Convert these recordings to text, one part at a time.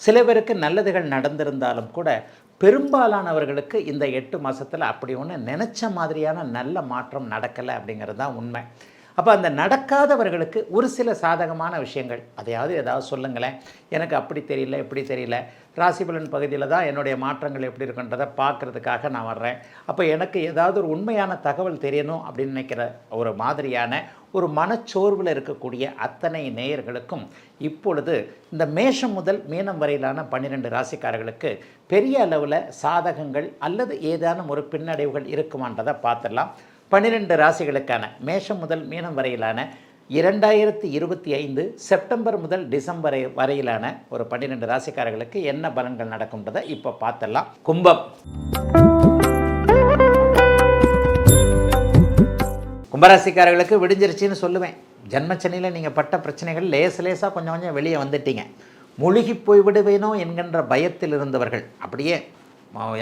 சில பேருக்கு நல்லதுகள் நடந்திருந்தாலும் கூட பெரும்பாலானவர்களுக்கு இந்த எட்டு மாதத்தில் அப்படி ஒன்று நினச்ச மாதிரியான நல்ல மாற்றம் நடக்கலை அப்படிங்கிறது தான் உண்மை. அப்போ அந்த நடக்காதவர்களுக்கு ஒரு சில சாதகமான விஷயங்கள் அதையாவது ஏதாவது சொல்லுங்களேன். எனக்கு அப்படி தெரியல இப்படி தெரியல. ராசிபலன் பகுதியில் தான் என்னுடைய மாற்றங்கள் எப்படி இருக்குன்றதை பார்க்குறதுக்காக நான் வர்றேன். அப்போ எனக்கு ஏதாவது ஒரு உண்மையான தகவல் தெரியணும் அப்படின்னு நினைக்கிற ஒரு மாதிரியான ஒரு மனச்சோர்வில் இருக்கக்கூடிய அத்தனை நேயர்களுக்கும் இப்பொழுது இந்த மேஷம் முதல் மீனம் வரையிலான பன்னிரெண்டு ராசிக்காரர்களுக்கு பெரிய அளவில் சாதகங்கள் அல்லது ஏதானும் ஒரு பின்னடைவுகள் இருக்குமான்றதை பார்த்துடலாம். பன்னிரெண்டு ராசிகளுக்கான மேஷம் முதல் மீனம் வரையிலான இரண்டாயிரத்தி இருபத்தி ஐந்து செப்டம்பர் முதல் டிசம்பர் வரையிலான ஒரு பன்னிரெண்டு ராசிக்காரர்களுக்கு என்ன பலன்கள் நடக்கும்ன்றதை இப்போ பார்த்துடலாம். கும்பம். கும்பராசிக்காரர்களுக்கு விடிஞ்சிருச்சின்னு சொல்லுவேன். ஜன்மச்சனியில் நீங்கள் பட்ட பிரச்சனைகள் லேஸ் லேசாக கொஞ்சம் கொஞ்சம் வெளியே வந்துட்டீங்க. முழுகி போய் விடுவேனோ என்கின்ற பயத்தில் இருந்தவர்கள். அப்படியே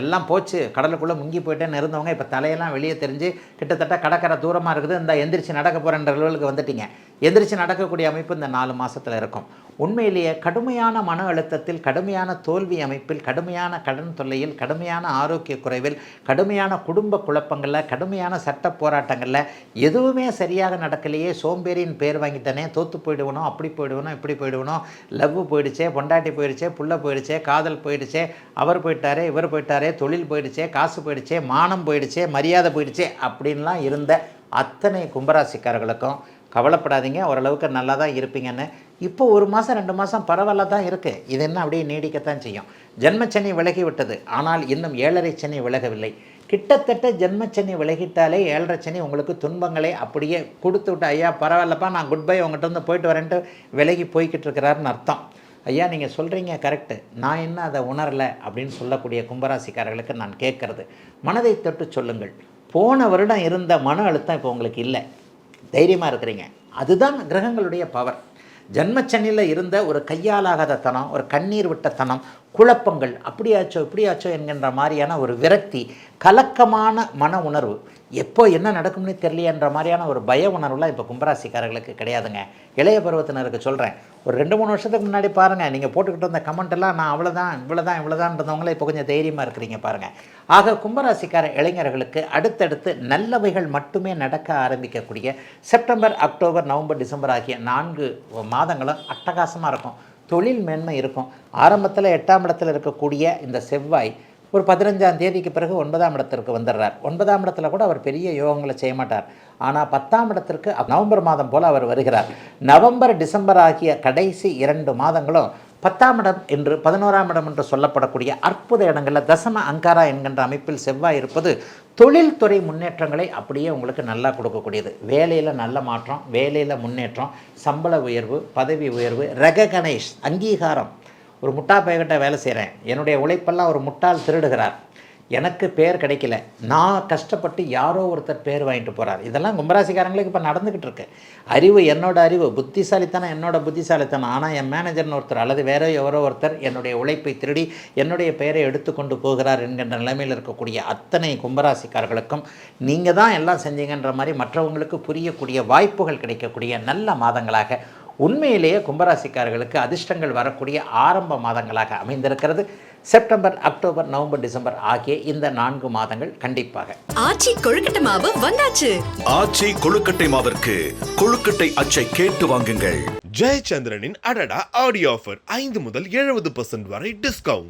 எல்லாம் போச்சு. கடலுக்குள்ளே முங்கி போயிட்டேன்னு இருந்தவங்க இப்போ தலையெல்லாம் வெளியே தெரிஞ்சு கிட்டத்தட்ட கடற்கரை தூரமாக இருக்குது. இந்த எந்திரிச்சு நடக்க போகிறன்ற லெவலுக்கு வந்துட்டீங்க. எந்திரிச்சு நடக்கக்கூடிய அமைப்பு இந்த நாலு மாதத்தில் இருக்கும். உண்மையிலேயே கடுமையான மன அழுத்தத்தில் கடுமையான தோல்வி அமைப்பில் கடுமையான கடன் தொல்லையில் கடுமையான ஆரோக்கிய குறைவில் கடுமையான குடும்ப குழப்பங்களில் கடுமையான சட்ட போராட்டங்களில் எதுவுமே சரியாக நடக்கலையே. சோம்பேறியின் பேர் வாங்கிட்டனே தோற்று போயிடுவனோ அப்படி போயிடுவனோ இப்படி போயிடுவனோ லவ் போயிடுச்சே பொண்டாட்டி போயிடுச்சே புள்ள போயிடுச்சே காதல் போயிடுச்சே அவர் போயிட்டாரே இவர் போயிட்டாரே தொழில் போயிடுச்சே காசு போயிடுச்சே மானம் போயிடுச்சே மரியாதை போயிடுச்சே அப்படின்லாம் இருந்த அத்தனை கும்பராசிக்காரர்களுக்கும் கவலைப்படாதீங்க. ஓரளவுக்கு நல்லா தான் இருப்பீங்கன்னு இப்போ ஒரு மாதம் ரெண்டு மாதம் பரவாயில்ல தான் இருக்குது இது என்ன அப்படியே நீடிக்கத்தான் செய்யும். ஜென்மச்சனி விலகி விட்டது ஆனால் இன்னும் ஏழரை சனி விலகவில்லை. கிட்டத்தட்ட ஜென்மச்சனி விலகிட்டாலே ஏழரை சனி உங்களுக்கு துன்பங்களை அப்படியே கொடுத்து விட்டு ஐயா பரவாயில்லப்பா நான் குட் பை உங்கள்கிட்ட வந்து போயிட்டு வரேன்ட்டு விலகி போய்கிட்டு இருக்கிறாருன்னு அர்த்தம். ஐயா நீங்கள் சொல்கிறீங்க கரெக்டு நான் என்ன அதை உணரலை? அப்படின்னு சொல்லக்கூடிய கும்பராசிக்காரர்களுக்கு நான் கேட்குறது. மனதை தொட்டு சொல்லுங்கள். போன வருடம் இருந்த மன அழுத்தம் இப்போ உங்களுக்கு இல்லை. தைரியமாக இருக்கிறீங்க. அதுதான் கிரகங்களுடைய பவர் ஜன்மச்சனியில் இருந்த ஒரு கையாலாகாத தனம் ஒரு கண்ணீர் விட்ட தனம் குழப்பங்கள் அப்படியாச்சோ இப்படியாச்சோ என்கின்ற மாதிரியான ஒரு விரக்தி கலக்கமான மன உணர்வு. எப்போ என்ன நடக்கும்னு தெரியலையன்ற மாதிரியான ஒரு பய உணர்வுலாம் இப்போ கும்பராசிக்காரர்களுக்கு கிடையாதுங்க. இளைய பருவத்தினருக்கு சொல்கிறேன் ஒரு ரெண்டு மூணு வருஷத்துக்கு முன்னாடி பாருங்கள் நீங்கள் போட்டுக்கிட்டு இருந்த கமெண்ட் எல்லாம் நான் அவ்வளோதான் இவ்வளோதான் இவ்வளோதான்றவங்களே இப்போ கொஞ்சம் தைரியமாக இருக்கிறீங்க பாருங்கள் ஆக கும்பராசிக்கார இளைஞர்களுக்கு அடுத்தடுத்து நல்லவைகள் மட்டுமே நடக்க ஆரம்பிக்கக்கூடிய செப்டம்பர் அக்டோபர் நவம்பர் டிசம்பர் ஆகிய நான்கு மாதங்களும் அட்டகாசமாக இருக்கும். தொழில் மேன்மை இருக்கும். ஆரம்பத்தில் எட்டாம் இடத்தில் இருக்கக்கூடிய இந்த செவ்வாய் ஒரு பதினஞ்சாம் தேதிக்கு பிறகு ஒன்பதாம் இடத்திற்கு வந்துடுறார். ஒன்பதாம் இடத்துல கூட அவர் பெரிய யோகங்களை செய்ய மாட்டார். ஆனால் பத்தாம் இடத்திற்கு நவம்பர் மாதம் போல் அவர் வருகிறார். நவம்பர் டிசம்பர் ஆகிய கடைசி இரண்டு மாதங்களும் பத்தாம் இடம் என்று பதினோராம் இடம் என்று சொல்லப்படக்கூடிய அற்புத இடங்களில் தசம அங்காரா என்கின்ற அமைப்பில் செவ்வாய் இருப்பது தொழில்துறை முன்னேற்றங்களை அப்படியே உங்களுக்கு நல்லா கொடுக்கக்கூடியது. வேலையில் நல்ல மாற்றம் வேலையில் முன்னேற்றம் சம்பள உயர்வு பதவி உயர்வு ரெககனைஸ் அங்கீகாரம் ஒரு முட்டா பையன்கிட்ட வேலை செய்கிறேன் என்னுடைய உழைப்பெல்லாம் ஒரு முட்டாள் திருடுகிறார். எனக்கு பேர் கிடைக்கல. நான் கஷ்டப்பட்டு யாரோ ஒருத்தர் பேர் வாங்கிட்டு போகிறார் இதெல்லாம் கும்பராசிக்காரங்களுக்கு இப்போ நடந்துக்கிட்டு இருக்கு. அறிவு என்னோட அறிவு. புத்திசாலித்தனம் என்னோட புத்திசாலித்தனம். ஆனால் என் மேனேஜர்னு ஒருத்தர் அல்லது வேற எவரோ ஒருத்தர் என்னுடைய உழைப்பை திருடி என்னுடைய பெயரை எடுத்துக்கொண்டு போகிறார் என்கின்ற நிலைமையில் இருக்கக்கூடிய அத்தனை கும்பராசிக்காரர்களுக்கும் நீங்கள் தான் எல்லாம் செஞ்சீங்கன்ற மாதிரி மற்றவங்களுக்கு புரியக்கூடிய வாய்ப்புகள் கிடைக்கக்கூடிய நல்ல மாதங்களாக உண்மையிலேயே கும்பராசிக்காரர்களுக்கு அதிர்ஷ்டங்கள் வரக்கூடிய ஆரம்ப மாதங்களாக அமைந்திருக்கிறது. செப்டம்பர் அக்டோபர் நவம்பர் டிசம்பர் ஆகிய இந்த நான்கு மாதங்கள் கண்டிப்பாக. ஆச்சி கொழுக்கட்டை மாவு வந்தாச்சு. ஆச்சி கொழுக்கட்டை மாவிற்கு கொழுக்கட்டை அச்சை கேட்டு வாங்குங்கள். ஜெயச்சந்திரனின் அடடா ஆடியோ ஆஃபர் ஐந்து முதல் எழுபது பர்சன்ட் வரை டிஸ்கவுண்ட்